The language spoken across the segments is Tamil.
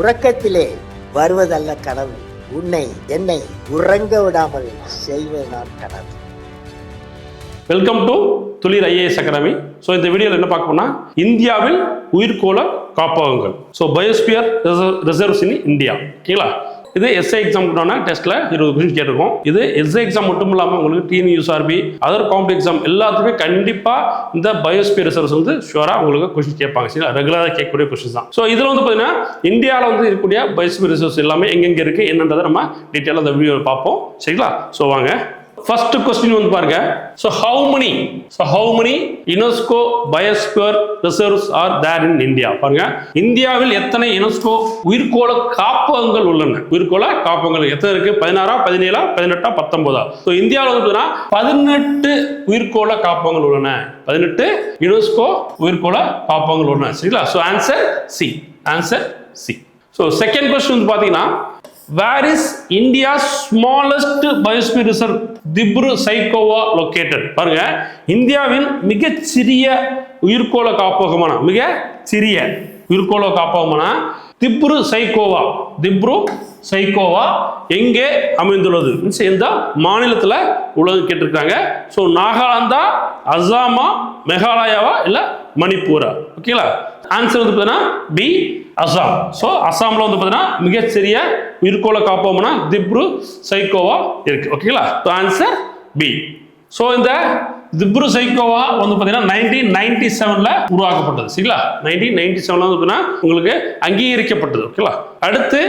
உறக்கத்திலே வருவதல்ல கனவு. உன்னை என்னை உறங்க விடாமல் செய்வதுதான் கனவு. Welcome to Thulir IAS academy. So இந்த வீடியோவில் என்ன பார்க்கணும்னா இந்தியாவில் உயிர்கோள காப்பகங்கள். So biosphere reserves in India ஓகேங்களா இது எஸ்ஐ எக்ஸாமுக்கான டெஸ்ட்டில் இருபது கொஸ்டின் கேட்டிருக்கோம். இது எஸ்ஐ எக்ஸாம் மட்டும் இல்லாமல் உங்களுக்கு டிஎன் அதர் காம்படி எக்ஸாம் எல்லாத்துக்குமே கண்டிப்பாக இந்த பயோஸ்பியர் ரிசர்வ்ஸ் வந்து ஷுவராக உங்களுக்கு கொஸ்டின் கேட்பாங்க. சரி ரெகுலராக கேட்கக்கூடிய கொஸ்டின் தான். ஸோ இதில் வந்து பார்த்தீங்கன்னா இந்தியாவில் வந்து இருக்கக்கூடிய பயோஸ்பியர் ரிசர்வ்ஸ் எல்லாமே எங்கெங்கே இருக்குது என்னன்றதை நம்ம டீட்டெயிலாக அந்த வீடியோவில் பார்ப்போம். சரிங்களா? ஸோ வாங்க. ஃபர்ஸ்ட் கொஸ்டின் வந்து பாருங்க. So how many so how many UNESCO biosphere reserves are there in India பாருங்க. இந்தியாவில் எத்தனை யுனெஸ்கோ உயிர்கோள காப்பகங்கள் உள்ளன? உயிர்கோள காப்பகங்கள் எத்தனை இருக்கு? பதினாறா பதினேழா பதினெட்டா பத்தொன்பதா? ஸோ இந்தியாவில் வந்து பார்த்தீங்கன்னா பதினெட்டு உயிர்கோள காப்பகங்கள் உள்ளன. பதினெட்டு யுனெஸ்கோ உயிர்கோள காப்பகங்கள் உள்ளன. சரிங்களா? So answer C answer C so second question வந்து பார்த்தீங்கன்னா where is India smallest biosphere reserve Dibru Saikhowa located பாருங்க இந்தியாவின் மிகச் சிறிய உயிர்கோள காப்பகமான மிக சிறிய உயிர்கோள காப்பகமான திப்ரு சைக்கோவா. திப்ரு சைக்கோவா எங்கே அமைந்துள்ளது? மீன்ஸ் எந்த மாநிலத்தில் உலகம் கேட்டிருக்காங்க? ஸோ நாகாலாந்தா அசாமா மேகாலயாவா இல்லை மணிப்பூரா? ஓகேங்களா ஆன்சர் வந்து பார்த்தீங்கன்னா பி அசாம். ஸோ அசாமில் வந்து பார்த்தீங்கன்னா மிகச்சிறிய உயிர்கோள காப்போம்னா திப்ரு சைக்கோவா இருக்கு. ஓகேங்களா ஆன்சர் பி ஸோ இந்த திப்ரு சைக்கோவா வந்து பார்த்தீங்கன்னா நைன்டீன் நைன்டி செவனில் உருவாக்கப்பட்டது. சரிங்களா? நைன்டீன் நைன்டி செவனில் வந்து பார்த்தீங்கன்னா உங்களுக்கு அங்கீகரிக்கப்பட்டது. ஓகேங்களா அடுத்து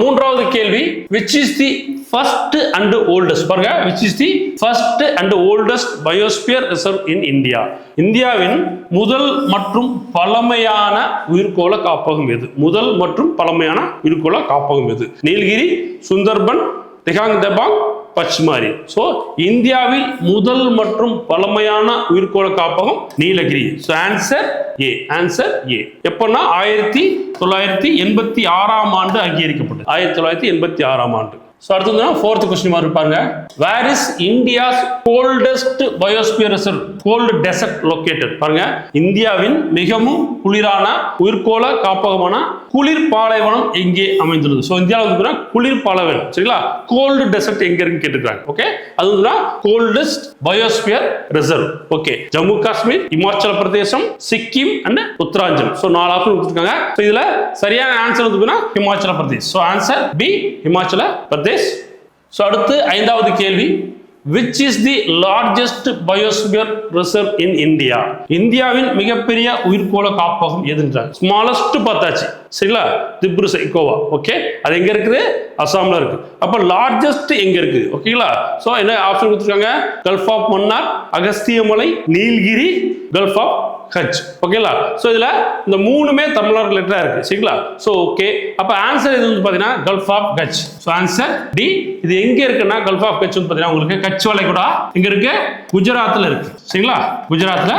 மூன்றாவது கேள்வி which is the first and oldest பாருங்க which is the first and oldest biosphere reserve in India இந்தியாவின் முதல் மற்றும் பழமையான உயிர்கோள காப்பகம் எது? முதல் மற்றும் பழமையான உயிர்கோள காப்பகம் எது? நீலகிரி சுந்தர்பன் திகாங் தபாங் பச்மாரி. ஸோ இந்தியாவில் முதல் மற்றும் பழமையான உயிர்கோள காப்பகம் Nilgiri. So answer A answer A எப்போன்னா ஆயிரத்தி தொள்ளாயிரத்தி எண்பத்தி ஆறாம் ஆண்டு அங்கீகரிக்கப்பட்டது. ஆயிரத்தி தொள்ளாயிரத்தி எண்பத்தி ஆறாம் ஆண்டு. ஸோ அடுத்து ஃபோர்த் கொஸ்டின் மாதிரி இருப்பாங்க. Where is India's coldest biosphere reserve cold desert located பாருங்க. இந்தியாவின் மிகவும் குளிரான உயிர்கோள காப்பகமான குளிர் பாலைவனம் எங்கே அமைந்துள்ளது? ஸோ இந்தியாவில் வந்து குளிர் பாலைவனம் சரிங்களா? கோல்டு டெசர்ட் எங்க இருக்குன்னு கேட்டுக்கிறாங்க ஓகே அது வந்து coldest biosphere reserve okay Jammu Kashmir Himachal Pradesh Sikkim and Uttaranchal. So நாலு ஆப்ஷன் கொடுத்துருக்காங்க. ஸோ இதுல சரியான ஆன்சர் வந்து Himachal Pradesh. So answer B Himachal Pradesh. So அடுத்து ஐந்தாவது கேள்வி. Which is the largest biosphere reserve in India இந்தியாவின் மிகப்பெரிய உயிர்கோள காப்பகம் எதுன்றாங்க ஸ்மாலஸ்ட் பார்த்தாச்சு. சரிங்களா? திப்ரு சைக்கோவா. ஓகே அது எங்க இருக்குது? அசாம்ல இருக்கு. அப்ப லார்ஜஸ்ட் எங்க இருக்கு ஓகேங்களா? சோ என்ன ஆப்ஷன் கொடுத்துருக்காங்க? Gulf of Mannar Agasthyamalai Nilgiri gulf of Kutch ஓகேங்களா ஸோ இதில் இந்த மூணுமே தமிழ்நாடு லெட்டராக இருக்குது சரிங்களா? ஸோ ஓகே அப்போ ஆன்சர் இது வந்து பார்த்தீங்கன்னா gulf of Kutch so answer D இது எங்கே இருக்குன்னா கல்ஃப் ஆஃப் கட்ச் வந்து பார்த்தீங்கன்னா உங்களுக்கு கட்ச் வளைகுடா இங்கே இருக்கு. குஜராத்தில் இருக்கு. சரிங்களா? குஜராத்தில்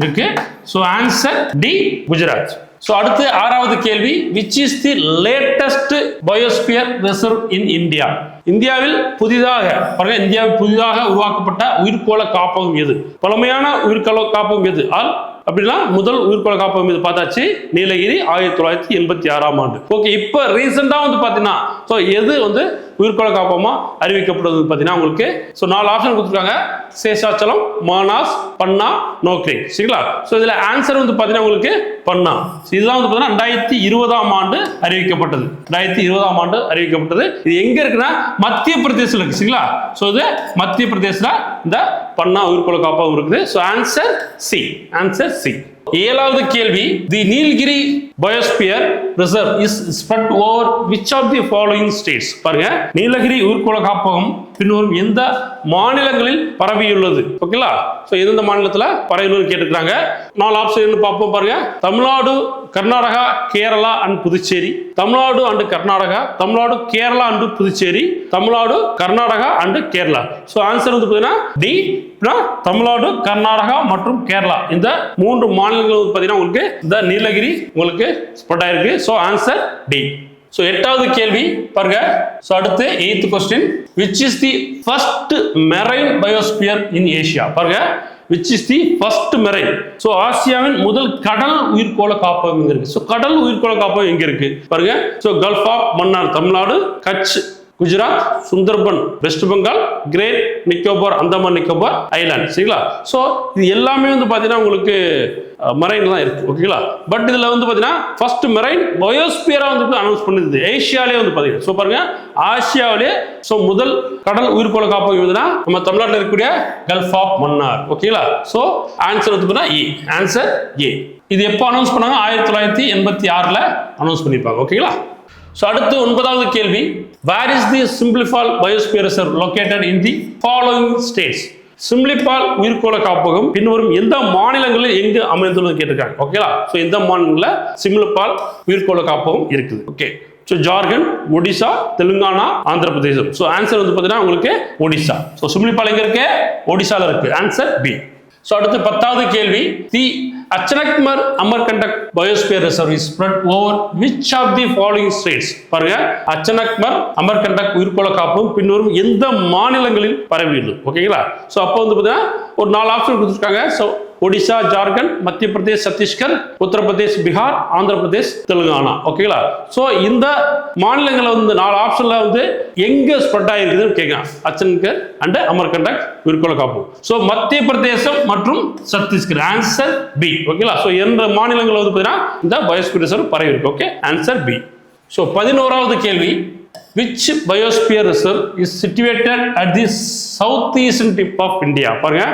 இருக்கு. So answer D Gujarat. So அடுத்து ஆறாவது கேள்வி. Which is the latest biosphere reserve in India இந்தியாவில் புதிதாக பாருங்க இந்தியாவில் புதிதாக உருவாக்கப்பட்ட உயிர்கோள காப்பகம் எது? பழமையான உயிர்கோள காப்பகம் எது? ஆல் அப்படின்னா முதல் உயிர்கோள காப்பகம் இது பார்த்தாச்சு. நீலகிரி ஆயிரத்தி தொள்ளாயிரத்தி எண்பத்தி ஆறாம் ஆண்டு. ஓகே இப்போ ரீசெண்டாக வந்து பார்த்தீங்கன்னா ஸோ எது வந்து உயிர்கோள காப்பகமா அறிவிக்கப்படுவது பார்த்தீங்கன்னா உங்களுக்கு ஸோ நாலு ஆப்ஷன் கொடுத்துருக்காங்க. சேஷாச்சலம் மானாஸ் பன்னா நோக்ரி சரிங்களா? ஸோ இதில் ஆன்சர் வந்து பார்த்தீங்கன்னா உங்களுக்கு பன்னா So இதெல்லாம் வந்து பார்த்தீங்கன்னா ரெண்டாயிரத்தி இருபதாம் ஆண்டு அறிவிக்கப்பட்டது. ரெண்டாயிரத்தி இருபதாம் ஆண்டு அறிவிக்கப்பட்டது. இது எங்க இருக்குன்னா? மத்திய பிரதேசத்தில் இருக்கு. சரிங்களா? ஸோ இது மத்திய பிரதேசத்தில் இந்த பன்னா உயிர்கோள காப்பகம் இருக்குது. So answer C answer C ஏழாவது கேள்வி the Nilgiri biosphere reserve is spread over which of the following states பாருங்க. நீலகிரி உயிர்கோள காப்பகம் பின்வரும் எந்த மாநிலங்களில் பரவியுள்ளது? ஓகேங்களா? ஸோ எந்தெந்த மாநிலத்தில் பரவியுள்ளது கேட்டுக்கிறாங்க. நாலு ஆப்ஷன் பார்ப்போம் பாருங்க. Tamil Nadu Karnataka Kerala and Puducherry. Tamil Nadu and Karnataka Tamil Nadu Kerala and Puducherry. Tamil Nadu Karnataka and Kerala. So answer வந்து பார்த்தீங்கன்னா டி தமிழ்நாடு கர்நாடகா மற்றும் கேரளா. இந்த மூன்று மாநிலங்களுக்கு பார்த்தீங்கன்னா உங்களுக்கு இந்த நீலகிரி உங்களுக்கு ஸ்ப்ரெட் ஆயிருக்கு. ஸோ ஆன்சர் டி ஸோ எட்டாவது கேள்வி பாருங்க. ஸோ அடுத்து eighth question which is the first marine biosphere in Asia பாருங்க. Which is the first marine so ஆசியாவின் முதல் கடல் உயிர்கோள காப்பகம் எங்க இருக்கு? ஸோ கடல் உயிர்கோள காப்பகம் எங்க இருக்கு? பாருங்க. So gulf of Mannar Tamil Nadu. Kutch Gujarat Sundarban West Bengal Great Nicobar Andaman Nicobar island. சரிங்களா? ஸோ இது எல்லாமே வந்து பார்த்தீங்கன்னா உங்களுக்கு மரைன் தான் இருக்கு. ஓகேங்களா? பட் இதில் வந்து பார்த்தீங்கன்னா ஃபர்ஸ்ட் மெரைன் பயோஸ்பியராக வந்து அனௌன்ஸ் பண்ணுது. ஏஷியாலே வந்து பார்த்தீங்கன்னா ஸோ பாருங்க. ஆசியாவிலே ஸோ முதல் கடல் உயிர்கோள காப்பகம் எதுனா நம்ம தமிழ்நாட்டில் இருக்கக்கூடிய கல்ஃப் ஆஃப் மன்னார் ஓகேங்களா? ஸோ ஆன்சர் வந்து பார்த்தீங்கன்னா ஏ e. ஆன்சர் ஏ இது எப்போ அனௌன்ஸ் பண்ணாங்க? ஆயிரத்தி தொள்ளாயிரத்தி எண்பத்தி ஆறில் அனௌன்ஸ் பண்ணியிருப்பாங்க ஓகேங்களா? ஸோ அடுத்து ஒன்பதாவது கேள்வி. Where is the Simlipal biosphere reserve located in the following states Simlipal உயிர்கோள காப்பகம் பின்வரும் எந்த மாநிலங்களில் எங்கு அமைந்துள்ளது கேட்டிருக்காங்க. ஓகேங்களா ஸோ எந்த மாநிலங்களில் சிம்லிபால் உயிர்கோள காப்பகம் இருக்குது? Okay so Jharkhand Odisha Telangana Andhra Pradesh so answer வந்து பார்த்தீங்கன்னா உங்களுக்கு ஒடிசா. ஸோ சிம்லிபால் எங்க இருக்கு? ஒடிசால இருக்கு. ஆன்சர் பி ஸோ அடுத்து பத்தாவது கேள்வி. The Achanakmar Amarkantak biosphere reserve is spread over which of the following states? பாருங்க அச்சனக்மர் அமர்கண்டக் உயிர்கோள காப்பும் பின்வரும் எந்த மாநிலங்களில் பரவியுள்ளது? ஓகேங்களா? ஸோ அப்போ வந்து பார்த்தீங்கன்னா ஒரு நாலு ஆப்ஷன் கொடுத்துருக்காங்க. ஸோ ஒடிசா ஜார்க்கண்ட் மத்திய பிரதேஷ் சத்தீஸ்கர் உத்தரப்பிரதேஷ் பீகார் ஆந்திர பிரதேஷ் தெலுங்கானா ஓகேங்களா ஸோ இந்த மாநிலங்களில் வந்து நாலு ஆப்ஷன்ல வந்து எங்க ஸ்ப்ரெட் ஆயிருக்குதுன்னு கேட்கலாம் அச்சன்கர் அண்ட் அமர்கண்டக் விற்கொலை காப்பு. ஸோ மத்திய பிரதேசம் மற்றும் சத்தீஸ்கர் ஆன்சர் பி ஓகேங்களா ஸோ எந்த மாநிலங்கள் வந்து பார்த்தீங்கன்னா இந்த பயோஸ்பியர் பரவி இருக்கு. ஓகே ஆன்சர் பி ஸோ பதினோராவது கேள்வி. Which biosphere reserve is situated at the south eastern tip of India பாருங்க.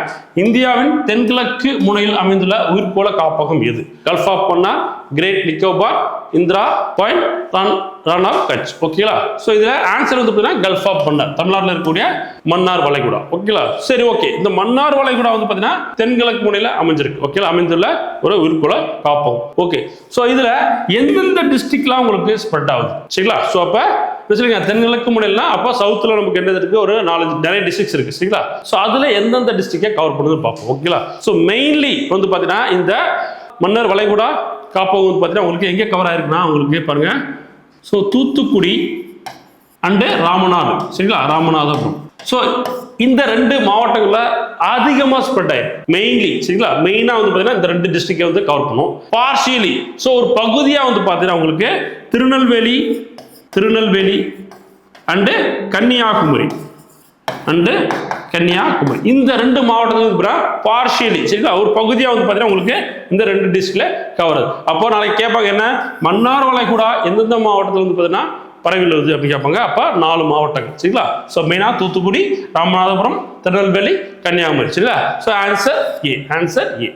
இந்தியாவின் தென்கிழக்கு முனையில் அமைந்துள்ள உயிர்கோள காப்பகம் எது? Gulf of Panna Great Nicobar Indira point run run of Kutch ஓகேங்களா ஸோ இதில் ஆன்சர் வந்து பார்த்தீங்கன்னா கல்ஃப் ஆஃப் மன்னார் தமிழ்நாட்டில் இருக்கக்கூடிய மன்னார் வளைகுடா. ஓகேங்களா சரி ஓகே இந்த மன்னார் வளைகுடா வந்து பார்த்தீங்கன்னா தென்கிழக்கு முனையில் அமைஞ்சிருக்கு. ஓகேங்களா அமைந்துள்ள ஒரு உயிர்கோள காப்பகம். ஓகே ஸோ இதில் எந்தெந்த டிஸ்ட்ரிக்ட்லாம் உங்களுக்கு ஸ்ப்ரெட் ஆகுது? சரிங்களா? ஸோ அப்போ சொல்லுங்க தென்கிழக்கு முனையில்னா அப்போ சவுத்தில் நமக்கு என்ன இருக்கு ஒரு நாலஞ்சு நிறைய டிஸ்ட்ரிக்ஸ் இருக்கு. சரிங்களா? ஸோ அதில் எந்தெந்த டிஸ்ட்ரிக்டை கவர் பண்ணுதுன்னு பார்ப்போம். ஓகேங்களா ஸோ மெயின்லி வந்து பார்த்தீங்கன்னா இந்த மன்னர் வளைகுடா காப்பகம் வந்து பார்த்தீங்கன்னா உங்களுக்கு எங்கே கவர் ஆயிருக்குன்னா உங்களுக்கு பாருங்க. ஸோ தூத்துக்குடி அண்டு ராமநாதம் சரிங்களா? ராமநாதபுரம். ஸோ இந்த ரெண்டு மாவட்டங்களில் அதிகமாக ஸ்ப்ரெட் ஆயிருக்கு. மெயின்லி சரிங்களா? மெயினாக வந்து பார்த்தீங்கன்னா இந்த ரெண்டு டிஸ்ட்ரிக்டை வந்து கவர் பண்ணும். பார்ஷியலி ஸோ ஒரு பகுதியாக வந்து பார்த்தீங்கன்னா உங்களுக்கு திருநெல்வேலி திருநெல்வேலி அண்டு கன்னியாகுமரி. அண்டு கன்னியாகுமரி. இந்த ரெண்டு மாவட்டத்துக்கு பார்ஷியலி சரிங்களா? ஒரு பகுதியாக வந்து பார்த்தீங்கன்னா உங்களுக்கு இந்த ரெண்டு டிஸ்ட்ரிக்ட்ல கவர் ஆகுது. அப்போ நாளைக்கு கேட்பாங்க என்ன? மன்னார் வளைகுடா எந்தெந்த மாவட்டத்தில் வந்து பார்த்தீங்கன்னா பரவில் வருது அப்படின்னு கேட்பாங்க அப்போ நாலு மாவட்டங்கள். சரிங்களா? ஸோ மெயினாக தூத்துக்குடி ராமநாதபுரம் திருநெல்வேலி கன்னியாகுமரி. சரிங்களா? So answer A answer A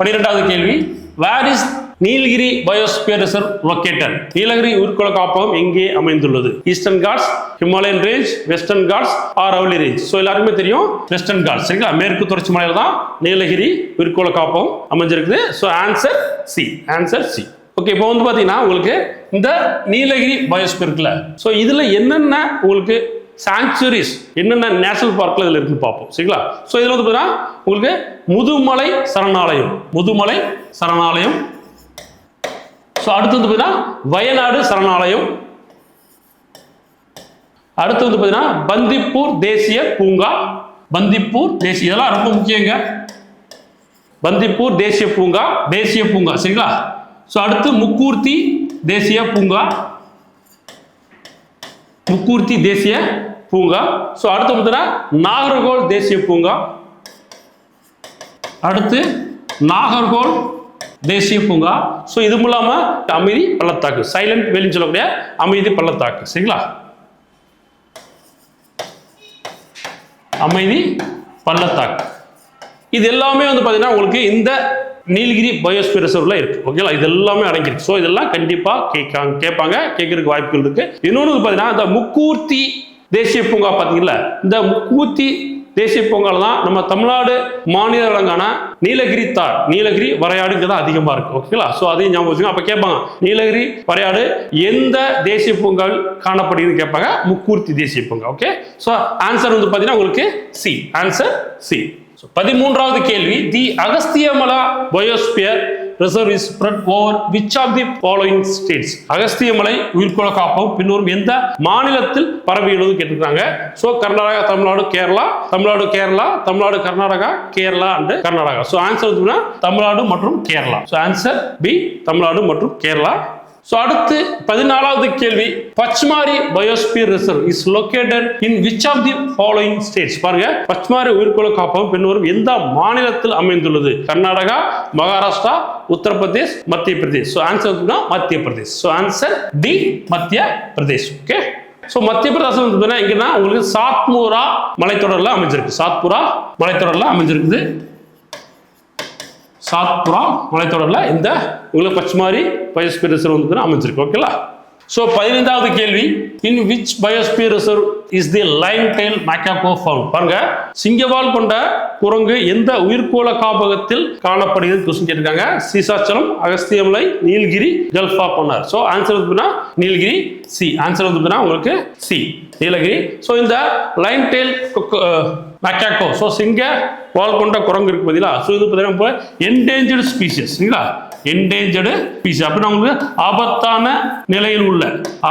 பன்னிரெண்டாவது கேள்வி. Where is Nilgiri biosphere reserve located Nilgiri உயிர்கோள காப்பகம் எங்கே அமைந்துள்ளது? Eastern Ghats Himalayan range Western Ghats or Aravalli range so எல்லாருக்குமே தெரியும் வெஸ்டர்ன் காட்ஸ் சரிங்களா? மேற்கு தொடர்ச்சி மலையில தான் நீலகிரி உயிர்கோள காப்பகம் அமைஞ்சிருக்குது. So answer C answer C okay இப்போ வந்து பார்த்தீங்கன்னா உங்களுக்கு இந்த நீலகிரி பயோஸ்பியர் இருக்குல்ல. ஸோ இதில் என்னென்ன உங்களுக்கு சாங்சுரிஸ் என்னென்ன நேஷனல் பார்க்கில் இதில் இருக்குன்னு பார்ப்போம். சரிங்களா? ஸோ இதில் வந்து பார்த்தீங்கன்னா உங்களுக்கு முதுமலை சரணாலயம் முதுமலை சரணாலயம். ஸோ அடுத்து வந்து பார்த்தீங்கன்னா வயநாடு சரணாலயம். அடுத்து வந்து பார்த்தீங்கன்னா பந்திப்பூர் தேசிய பூங்கா. பந்திப்பூர் தேசிய இதெல்லாம் ரொம்ப முக்கியங்க. பந்திப்பூர் தேசிய பூங்கா தேசிய பூங்கா சரிங்களா? ஸோ அடுத்து முக்கூர்த்தி தேசிய பூங்கா. முக்கூர்த்தி தேசிய பூங்கா. ஸோ அடுத்து பார்த்தீங்கன்னா நாகர்கோல் தேசிய பூங்கா. அடுத்து நாகர்கோல் தேசிய பூங்கா. ஸோ இது மூலமாக அமைதி பள்ளத்தாக்கு சைலண்ட் வெளின்னு சொல்லக்கூடிய அமைதி பள்ளத்தாக்கு சரிங்களா? அமைதி பள்ளத்தாக்கு. இது எல்லாமே வந்து பார்த்தீங்கன்னா உங்களுக்கு இந்த நீலகிரி பயோஸ்பியர் ரிசர்வ்ல இருக்கு ஓகேங்களா இது எல்லாமே அடங்கியிருக்கு. ஸோ இதெல்லாம் கண்டிப்பாக கேட்காங்க கேட்பாங்க கேட்கறதுக்கு வாய்ப்புகள் இருக்கு. இன்னொன்று வந்து பார்த்தீங்கன்னா இந்த முக்கூர்த்தி தேசிய பூங்கா பார்த்தீங்களா இந்த முக்கூர்த்தி தேசிய பூங்கால தான் நம்ம தமிழ்நாடு மாநில விலங்கான நீலகிரி தார் நீலகிரி வரையாடு இங்கே தான் அதிகமாக இருக்கு ஓகேங்களா ஸோ அதையும் ஞாபகம் வச்சுக்கோங்க. அப்போ கேட்பாங்க நீலகிரி வரையாடு எந்த தேசிய பூங்காவில் காணப்படுகிறது கேட்பாங்க? முக்கூர்த்தி தேசிய பூங்கா ஓகே ஸோ ஆன்சர் வந்து பார்த்தீங்கன்னா உங்களுக்கு சி ஆன்சர் சி பதிமூன்றாவது கேள்வி the Agasthyamala biosphere reserve is spread over which of the following states Agasthya malai உயிர்கோள காப்பகம் பின்வரும் எந்த மாநிலத்தில் பரவியுள்ளது கேட்டிருக்காங்க? So Karnataka Tamil Nadu Kerala Tamil Nadu Kerala Tamil Nadu Karnataka Kerala and Karnataka. So answer வந்து தமிழ்நாடு மற்றும் Kerala. So answer B Tamil Nadu மற்றும் கேரளா. ஸோ அடுத்து பதினாலாவது கேள்வி. Pachmarhi biosphere reserve is located in which of the following states பாருங்க. பச்மாரி உயிர்கோள காப்பகம் பின்வரும் எந்த மாநிலத்தில் அமைந்துள்ளது? கர்நாடகா மகாராஷ்டிரா உத்தரப்பிரதேஷ் மத்திய பிரதேஷ் ஸோ ஆன்சர் மத்திய பிரதேஷ் ஸோ ஆன்சர் டி மத்திய பிரதேஷ் ஓகே ஸோ மத்திய பிரதேசம் வந்து பார்த்தீங்கன்னா எங்கன்னா உங்களுக்கு சாத்மூரா மலைத்தொடரில் அமைஞ்சிருக்கு. சாத்புரா மலைத்தொடரில் அமைஞ்சிருக்குது. சாத்புரம் மலைத்தொடரில் இந்த உங்களை பச்மாரி பயோஸ்பியர் ரிசர்வ் வந்து அமைஞ்சிருக்கு ஓகேங்களா ஸோ பதினைந்தாவது கேள்வி. In which biosphere reserve is the lion tail macaque found பாருங்க. சிங்கவால் கொண்ட குரங்கு எந்த உயிர்கோள காப்பகத்தில் காணப்படுகிறது கொஸ்டின் கேட்டிருக்காங்க. சீசாச்சலம் அகஸ்தியமலை நீலகிரி கல்ஃபா பண்ணார். ஸோ ஆன்சர் வந்து நீலகிரி சி ஆன்சர் வந்து உங்களுக்கு சி நீலகிரி. ஸோ இந்த லைன் டெயில் மேக்காக்கோ ஸோ சிங்க வால் கொண்ட குரங்கு இருக்கு பதிலாக ஸோ இது பார்த்தீங்கன்னா என்டேஞ்சர்டு ஸ்பீசிஸ் சரிங்களா? என்டேஞ்சர்டு ஸ்பீசிஸ் அப்படின்னா உங்களுக்கு ஆபத்தான நிலையில் உள்ள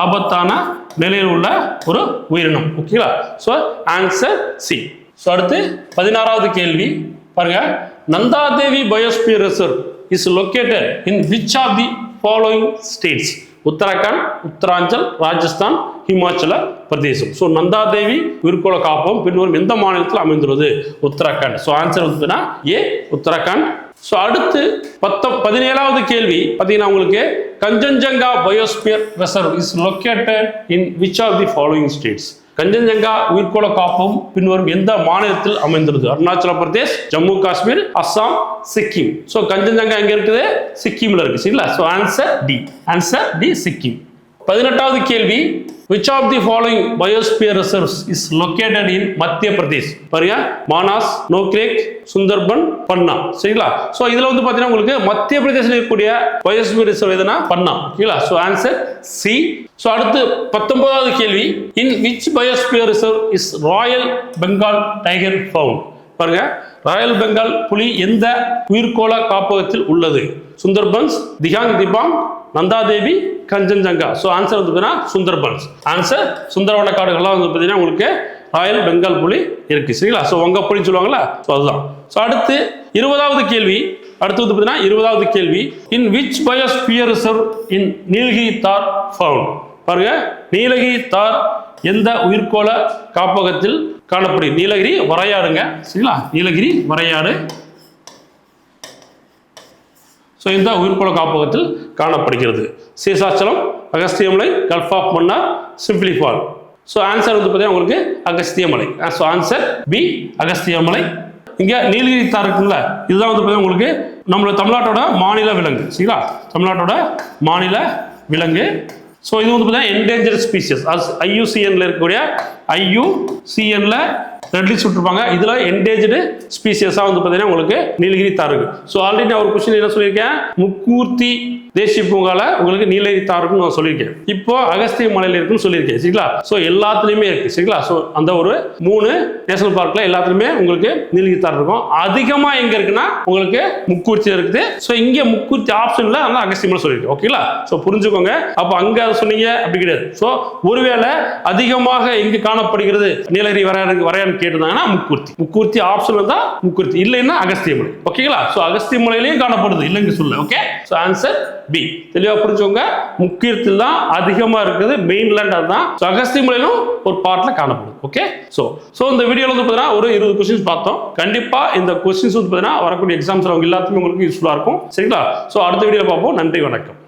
ஆபத்தான நிலையில் உள்ள ஒரு உயிரினம் ஓகேங்களா ஸோ ஆன்சர் சி ஸோ அடுத்து பதினாறாவது கேள்வி. பாருங்க. Nanda Devi biosphere reserve is located in which of the following states Uttarakhand Uttaranchal Rajasthan Himachal Pradesh. So Nanda Devi உயிர்கோள காப்பகம் பின்வரும் எந்த மாநிலத்தில் அமைந்துள்ளது? உத்தராகண்ட். ஸோ ஆன்சர் வந்துன்னா ஏ உத்தராகண்ட். ஸோ அடுத்து பத்த பதினேழாவது கேள்வி. பார்த்தீங்கன்னா உங்களுக்கு Kanchenjunga biosphere reserve is located in which of the following states Kanchenjunga உயிர்கோள காப்பகம் பின்வரும் எந்த மாநிலத்தில் அமைந்துள்ளது? அருணாச்சல பிரதேஷ் ஜம்மு காஷ்மீர் அஸ்ஸாம் சிக்கிம். ஸோ கஞ்சன்ஜங்கா எங்க இருக்குது? சிக்கிம்ல இருக்கு சரிங்களா? So answer D answer D Sikkim. பதினெட்டாவது கேள்வி which of the following biosphere reserves is located in Madhya Pradesh பாருங்க. மானாஸ் நோக்ரேக் சுந்தர்பன் பன்னா சரிங்களா? ஸோ இதில் வந்து பார்த்தீங்கன்னா உங்களுக்கு மத்திய பிரதேசத்தில் இருக்கக்கூடிய பயோஸ்பியர் ரிசர்வ் எதுனா பன்னா ஓகேங்களா ஸோ ஆன்சர் சி ஸோ அடுத்து பத்தொன்பதாவது கேள்வி. In which biosphere reserve is royal Bengal tiger found பாருங்க. ராயல் பெங்கால் புலி எந்த உயிர்கோள காப்பகத்தில் உள்ளது? சுந்தர்பன்ஸ் திகாங் திபாங் நந்தாதேவி கஞ்சன்ஜங்கா. ஸோ ஆன்சர் வந்து பார்த்தீங்கன்னா சுந்தர்பன்ஸ். ஆன்சர் சுந்தரவன காடுகள்லாம் வந்து பார்த்தீங்கன்னா உங்களுக்கு ராயல் பெங்கால் புலி இருக்கு. சரிங்களா? ஸோ உங்க புலின்னு சொல்லுவாங்களா ஸோ அதுதான். ஸோ அடுத்து இருபதாவது கேள்வி. அடுத்து வந்து பார்த்தீங்கன்னா இருபதாவது கேள்வி. In which biosphere reserve in Nilgiri tahr found பாருங்க. நீலகிரி தார் எந்த உயிர்கோள காப்பகத்தில் காணப்படுகிறது நீலகிரி வரையாடுங்க. சரிங்களா? நீலகிரி வரையாடு. ஸோ இந்த உயிர்கோள காப்பகத்தில் காணப்படுகிறது. Seshachalam Agasthyamalai gulf of Mannar Simlipal so answer வந்து பார்த்தீங்கன்னா உங்களுக்கு Agasthyamalai so ah, answer B Agasthyamalai இங்கே நீலகிரி தார் இருக்குல்ல இதுதான் வந்து பார்த்தீங்கன்னா உங்களுக்கு நம்மளோட தமிழ்நாட்டோட மாநில விலங்கு. சரிங்களா? தமிழ்நாட்டோட மாநில விலங்கு. ஸோ இது வந்து பார்த்தீங்கன்னா என்டேஞ்சர் ஸ்பீசியஸ் ஐயூசிஎன்ல இருக்கக்கூடிய ஐயூசிஎன்ல ரெட் லிஸ்ட் விட்டுருப்பாங்க. இதில் என்டேஞ்சர்டு ஸ்பீசியஸாக வந்து பார்த்தீங்கன்னா உங்களுக்கு நீலகிரி தாருக்கு ஸோ ஆல்ரெடி நான் ஒரு கொஸ்டின் என்ன சொல்லியிருக்கேன்? முக்கூர்த்தி தேசிய பூங்கால உங்களுக்கு நீலகிரி தாருக்குன்னு நான் சொல்லியிருக்கேன். இப்போ அகஸ்திய மலையில் இருக்குன்னு சொல்லியிருக்கேன் சரிங்களா? ஸோ எல்லாத்துலேயுமே இருக்கு சரிங்களா? ஸோ அந்த ஒரு மூணு நேஷனல் பார்க்ல எல்லாத்துலேயுமே உங்களுக்கு நீலகிரி தார் இருக்கும். அதிகமா எங்க இருக்குன்னா உங்களுக்கு முக்கூர்த்தி இருக்குது. ஸோ இங்கே முக்கூர்த்தி ஆப்ஷன்ல ஆனால் அகஸ்திய மலை சொல்லியிருக்கேன் ஓகேங்களா ஸோ புரிஞ்சுக்கோங்க. அப்போ அங்க அதை சொன்னீங்க அப்படி கிடையாது. ஸோ ஒருவேளை அதிகமாக எங்கு காணப்படுகிறது நீலகிரி வரையாடு வரையான்னு கேட்டிருந்தாங்கன்னா முக்கூர்த்தி. முக்கூர்த்தி ஆப்ஷன் தான் முக்கூர்த்தி. இல்லைன்னா அகஸ்திய மலை ஓகேங்களா ஸோ அகஸ்திய மலையிலையும் காணப்படுது இல்லைங்க சொல்ல ஓகே ஸோ ஆன்சர் பி தெளிவா புரிஞ்சவங்க முக்கியத்தில் தான் அதிகமா இருக்குது மெயின்லேண்ட் அதுதான். ஸோ அகஸ்திய மலையிலும் ஒரு பாட்டில் காணப்படும். ஓகே ஸோ ஸோ இந்த வீடியோவில் வந்து பார்த்தீங்கன்னா ஒரு இருபது கொஸ்டின்ஸ் பார்த்தோம். கண்டிப்பா இந்த கொஸ்டின்ஸ் வந்து பார்த்தீங்கன்னா வரக்கூடிய எக்ஸாம்ஸ் அவங்க எல்லாத்துக்குமே உங்களுக்கு யூஸ்ஃபுல்லாக இருக்கும். சரிங்களா? ஸோ அடுத்த வீடியோவில் பார்ப்போம். நன்றி வணக்கம்.